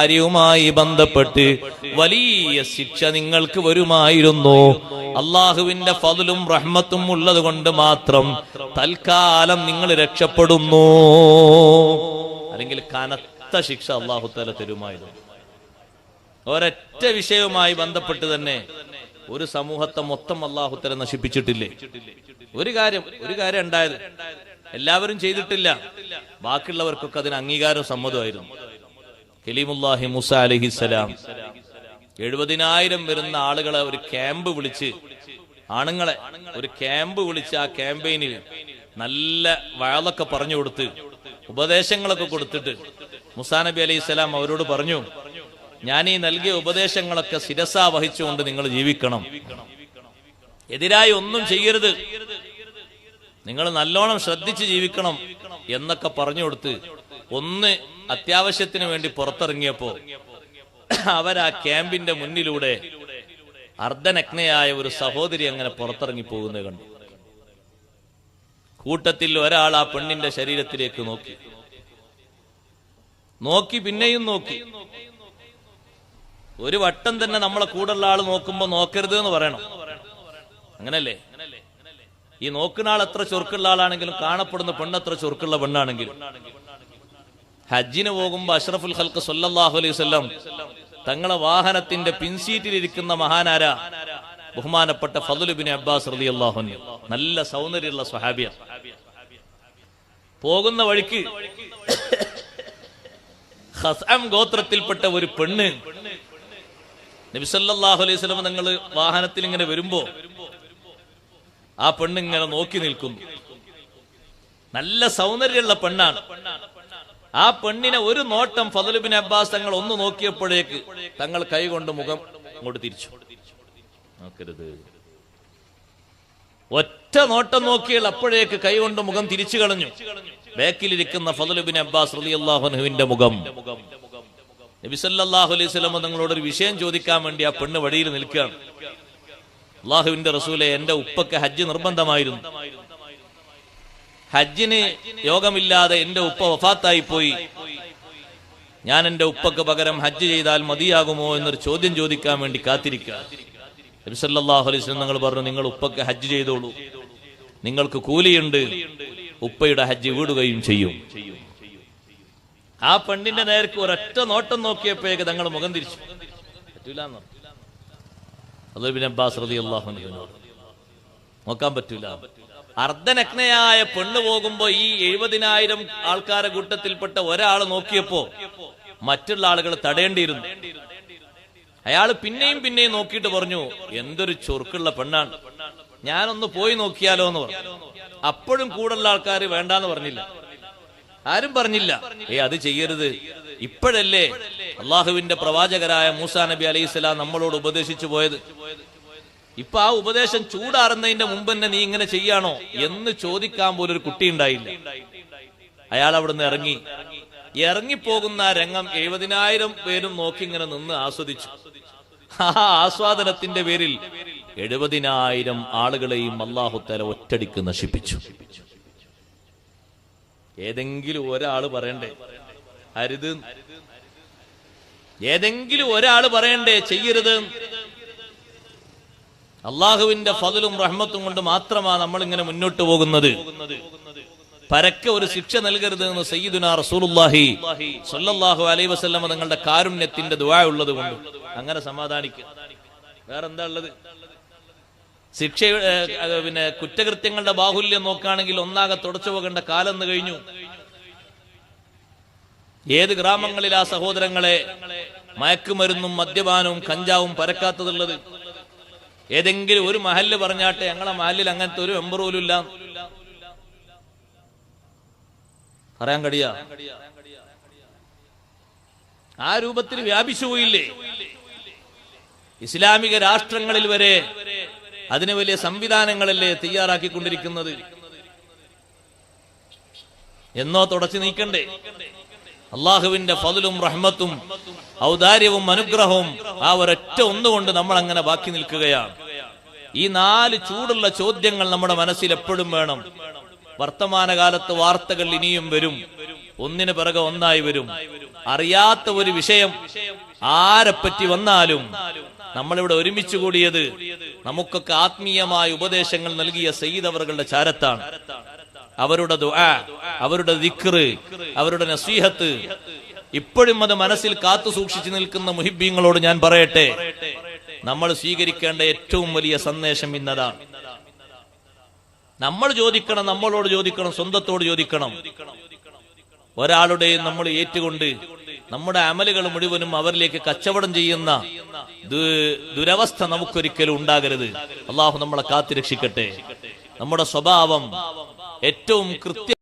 കാര്യവുമായി ബന്ധപ്പെട്ട് വലിയ ശിക്ഷ നിങ്ങൾക്ക് വരുമായിരുന്നു. അള്ളാഹുവിന്റെ ഫതിലും റഹ്മത്തും ഉള്ളത് കൊണ്ട് മാത്രം തൽക്കാലം നിങ്ങൾ രക്ഷപ്പെടുന്നു. അല്ലെങ്കിൽ കനത്ത ശിക്ഷ അള്ളാഹു തല തരുമായിരുന്നു. ഒരൊറ്റ വിഷയവുമായി ബന്ധപ്പെട്ട് തന്നെ ഒരു സമൂഹത്തെ മൊത്തം അള്ളാഹു തല നശിപ്പിച്ചിട്ടില്ലേ? ഒരു കാര്യം ഒരു കാര്യം ഉണ്ടായത് എല്ലാവരും ചെയ്തിട്ടില്ല. ബാക്കിയുള്ളവർക്കൊക്കെ അതിന് അംഗീകാരം സമ്മതമായിരുന്നു. കലീമുല്ലാഹി മുസ അലഹിസലാം എഴുപതിനായിരം വരുന്ന ആളുകളെ ഒരു ക്യാമ്പ് വിളിച്ച് ആണുങ്ങളെ ഒരു ക്യാമ്പ് വിളിച്ച് ആ ക്യാമ്പയിനിൽ നല്ല വഴലൊക്കെ പറഞ്ഞു കൊടുത്ത് ഉപദേശങ്ങളൊക്കെ കൊടുത്തിട്ട് മുസാ നബി അലൈഹി സ്വലാം അവരോട് പറഞ്ഞു ഞാൻ ഈ നൽകിയ ഉപദേശങ്ങളൊക്കെ ശിരസ വഹിച്ചുകൊണ്ട് നിങ്ങൾ ജീവിക്കണം. എതിരായി ഒന്നും ചെയ്യരുത്. നിങ്ങൾ നല്ലോണം ശ്രദ്ധിച്ച് ജീവിക്കണം എന്നൊക്കെ പറഞ്ഞു കൊടുത്ത് ഒന്ന് അത്യാവശ്യത്തിന് വേണ്ടി പുറത്തിറങ്ങിയപ്പോ അവരാ ക്യാമ്പിന്റെ മുന്നിലൂടെ അർദ്ധനഗ്നയായ ഒരു സഹോദരി അങ്ങനെ പുറത്തിറങ്ങി പോകുന്നത് കണ്ടു. കൂട്ടത്തിൽ ഒരാൾ ആ പെണ്ണിന്റെ ശരീരത്തിലേക്ക് നോക്കി. നോക്കി പിന്നെയും നോക്കി. ഒരു വട്ടം തന്നെ നമ്മളെ കൂടുള്ള ആൾ നോക്കുമ്പോ നോക്കരുത് എന്ന് പറയണം. അങ്ങനല്ലേ? ഈ നോക്കുന്ന ആൾ എത്ര ചൊറുക്കുള്ള ആളാണെങ്കിലും കാണപ്പെടുന്ന പെണ്ണ് എത്ര ചൊറുക്കുള്ള പെണ്ണാണെങ്കിലും. ഹജ്ജിന് പോകുമ്പോ അഷ്റഫുൽ ഖൽക്ക് സൊല്ലാഹു അലൈഹി വസല്ലം തങ്ങളെ വാഹനത്തിന്റെ പിൻസീറ്റിൽ ഇരിക്കുന്ന മഹാനാര? ബഹുമാനപ്പെട്ട ഫതുലുബിൻ അബ്ബാസ് റളിയല്ലാഹു അൻഹു. നല്ല സൗന്ദര്യമുള്ള സ്വഹാബിയ. പോകുന്ന വഴിക്ക് ഖസ്അം ഗോത്രത്തിൽപ്പെട്ട ഒരു പെണ്ണ് നബിസല്ലാഹു അലൈഹി സ്വലം നിങ്ങൾ വാഹനത്തിൽ ഇങ്ങനെ വരുമ്പോ ആ പെണ്ണ് ഇങ്ങനെ നോക്കി നിൽക്കുന്നു. നല്ല സൗന്ദര്യമുള്ള പെണ്ണാണ്. ആ പെണ്ണിനെ ഒരു നോട്ടം ഫതലുബിൻ അബ്ബാസ് തങ്ങൾ ഒന്ന് നോക്കിയപ്പോഴേക്ക് തങ്ങൾ കൈകൊണ്ട് മുഖം അങ്ങോട്ട് തിരിച്ചു. നോക്കരുത്. ഒറ്റ നോട്ടം നോക്കിയാൽ അപ്പോഴേക്ക് കൈകൊണ്ട് മുഖം തിരിച്ചു കളഞ്ഞു. ബാക്കിലിരിക്കുന്ന ഫതലുബിൻ അബ്ബാസ് അള്ളാഹുനുവിന്റെ മുഖം. നബിസല്ലാഹു അലൈഹി വസല്ലം നിങ്ങളോട് ഒരു വിഷയം ചോദിക്കാൻ വേണ്ടി ആ പെണ്ണ് വഴിയിൽ നിൽക്കുകയാണ്. അള്ളാഹുവിന്റെ റസൂലെ എന്റെ ഉപ്പക്ക് ഹജ്ജ് നിർബന്ധമായിരുന്നു. ഹജ്ജിന് യോഗമില്ലാതെ എന്റെ ഉപ്പ വഫാത്തായി പോയി. ഞാൻ എന്റെ ഉപ്പക്ക് പകരം ഹജ്ജ് ചെയ്താൽ മതിയാകുമോ എന്നൊരു ചോദ്യം ചോദിക്കാൻ വേണ്ടി കാത്തിരിക്കുക. അലൈഹി നിങ്ങൾ പറഞ്ഞു നിങ്ങൾ ഉപ്പക്ക് ഹജ്ജ് ചെയ്തോളൂ. നിങ്ങൾക്ക് കൂലിയുണ്ട്. ഉപ്പയുടെ ഹജ്ജ് വീടുകയും ചെയ്യും. ആ പെണ്ണിന്റെ നേർക്ക് ഒരൊറ്റ നോട്ടം നോക്കിയപ്പോഴേക്ക് തങ്ങൾ മുഖം തിരിച്ചു. പറ്റൂല അതുബിൻ അബ്ബാസ് റതി അള്ളാഹുനോട് നോക്കാൻ പറ്റൂല. അർദ്ധനഗ്നയായ പെണ്ണ് പോകുമ്പോ ഈ എഴുപതിനായിരം ആൾക്കാരെ കൂട്ടത്തിൽപ്പെട്ട ഒരാൾ നോക്കിയപ്പോ മറ്റുള്ള ആളുകൾ തടയേണ്ടിയിരുന്നു. അയാൾ പിന്നെയും പിന്നെയും നോക്കിയിട്ട് പറഞ്ഞു എന്തൊരു ചൊറുക്കുള്ള പെണ്ണാണ്. ഞാനൊന്ന് പോയി നോക്കിയാലോ എന്ന് പറഞ്ഞു. അപ്പോഴും കൂടുതലുള്ള ആൾക്കാർ വേണ്ടാന്ന് പറഞ്ഞില്ല. ആരും പറഞ്ഞില്ല. ഏ അത് ചെയ്യരുത്. ഇപ്പോഴല്ലേ അള്ളാഹുവിന്റെ പ്രവാചകരായ മൂസാ നബി അലൈഹി സ്വലാം നമ്മളോട് ഉപദേശിച്ചു പോയത്. ഇപ്പൊ ആ ഉപദേശം ചൂടാറുന്നതിന്റെ മുമ്പ് തന്നെ നീ ഇങ്ങനെ ചെയ്യാണോ എന്ന് ചോദിക്കാൻ പോലും ഒരു കുട്ടി ഉണ്ടായില്ല. അയാൾ അവിടുന്ന് ഇറങ്ങി. ഇറങ്ങിപ്പോകുന്ന ആ രംഗം എഴുപതിനായിരം പേരും നോക്കി ഇങ്ങനെ നിന്ന് ആസ്വദിച്ചു. ആ ആസ്വാദനത്തിന്റെ പേരിൽ എഴുപതിനായിരം ആളുകളെയും അള്ളാഹുത്തല ഒറ്റടിക്ക് നശിപ്പിച്ചു. ഏതെങ്കിലും ഒരാൾ പറയണ്ടേ? അരുത്. ഏതെങ്കിലും ഒരാൾ പറയണ്ടേ? ചെയ്യരുത്. അള്ളാഹുവിന്റെ ഫതിലും റഹ്മത്തും കൊണ്ട് മാത്രമാണ് നമ്മൾ ഇങ്ങനെ മുന്നോട്ട് പോകുന്നത്. പരക്കെ ഒരു ശിക്ഷ നൽകരുത് എന്ന് സയ്യിദുന റസൂലുള്ളാഹി സ്വല്ലല്ലാഹു അലൈഹി വസല്ലം നിങ്ങളുടെ കാരുണ്യത്തിന്റെ ദുആ ഉള്ളത് കൊണ്ട്. അങ്ങനെ സമാധാനിക്കുക വേറെന്താ ഉള്ളത്? ശിക്ഷ പിന്നെ കുറ്റകൃത്യങ്ങളുടെ ബാഹുല്യം നോക്കുകയാണെങ്കിൽ ഒന്നാകെ തുടച്ചു പോകേണ്ട കാലം കഴിഞ്ഞു. ഏത് ഗ്രാമങ്ങളിൽ ആ സഹോദരങ്ങളെ മയക്കുമരുന്നും മദ്യപാനവും കഞ്ചാവും പരക്കാത്തതുള്ളത്? ഏതെങ്കിലും ഒരു മഹല്ല് പറഞ്ഞാട്ടെ ഞങ്ങളെ മഹല്ലിൽ അങ്ങനത്തെ ഒരു മെമ്പർ പോലും ഇല്ല. പറയാൻ കഴിയാ? ആ രൂപത്തിൽ വ്യാപിച്ചു പോയില്ലേ? ഇസ്ലാമിക രാഷ്ട്രങ്ങളിൽ വരെ അതിന് വലിയ സംവിധാനങ്ങളല്ലേ തയ്യാറാക്കിക്കൊണ്ടിരിക്കുന്നത്? എന്നോ തുടച്ചു നീക്കണ്ടേ? അള്ളാഹുവിന്റെ ഫതിലും റഹ്മത്തും ഔദാര്യവും അനുഗ്രഹവും ആ ഒരൊറ്റ ഒന്നുകൊണ്ട് നമ്മൾ അങ്ങനെ ബാക്കി നിൽക്കുകയാണ്. ഈ നാല് ചൂടുള്ള ചോദ്യങ്ങൾ നമ്മുടെ മനസ്സിൽ എപ്പോഴും വേണം. വർത്തമാനകാലത്ത് വാർത്തകൾ ഇനിയും വരും. ഒന്നിനു പിറകെ ഒന്നായി വരും. അറിയാത്ത ഒരു വിഷയം ആരെപ്പറ്റി വന്നാലും നമ്മളിവിടെ ഒരുമിച്ച് കൂടിയത് നമുക്കൊക്കെ ആത്മീയമായ ഉപദേശങ്ങൾ നൽകിയ സയ്യിദ് അവരുടെ ചാരത്താണ്. അവരുടെ ദുആ അവരുടെ ദിക്റ് അവരുടെ നസീഹത്ത്. ഇപ്പോഴും അത് മനസ്സിൽ കാത്തു സൂക്ഷിച്ചു നിൽക്കുന്ന മുഹിബീങ്ങളോട് ഞാൻ പറയട്ടെ നമ്മൾ സ്വീകരിക്കേണ്ട ഏറ്റവും വലിയ സന്ദേശം ഇന്നതാണ്. നമ്മൾ ചോദിക്കണം നമ്മളോട് ചോദിക്കണം സ്വന്തത്തോട് ചോദിക്കണം. ഒരാളുടെയും നമ്മൾ ഏറ്റുകൊണ്ട് നമ്മുടെ അമലുകൾ മുഴുവനും അവരിലേക്ക് കച്ചവടം ചെയ്യുന്ന ദുരവസ്ഥ നമുക്കൊരിക്കലും ഉണ്ടാകരുത്. അള്ളാഹു നമ്മളെ കാത്തിരക്ഷിക്കട്ടെ. നമ്മുടെ സ്വഭാവം ഏറ്റവും കൃത്യ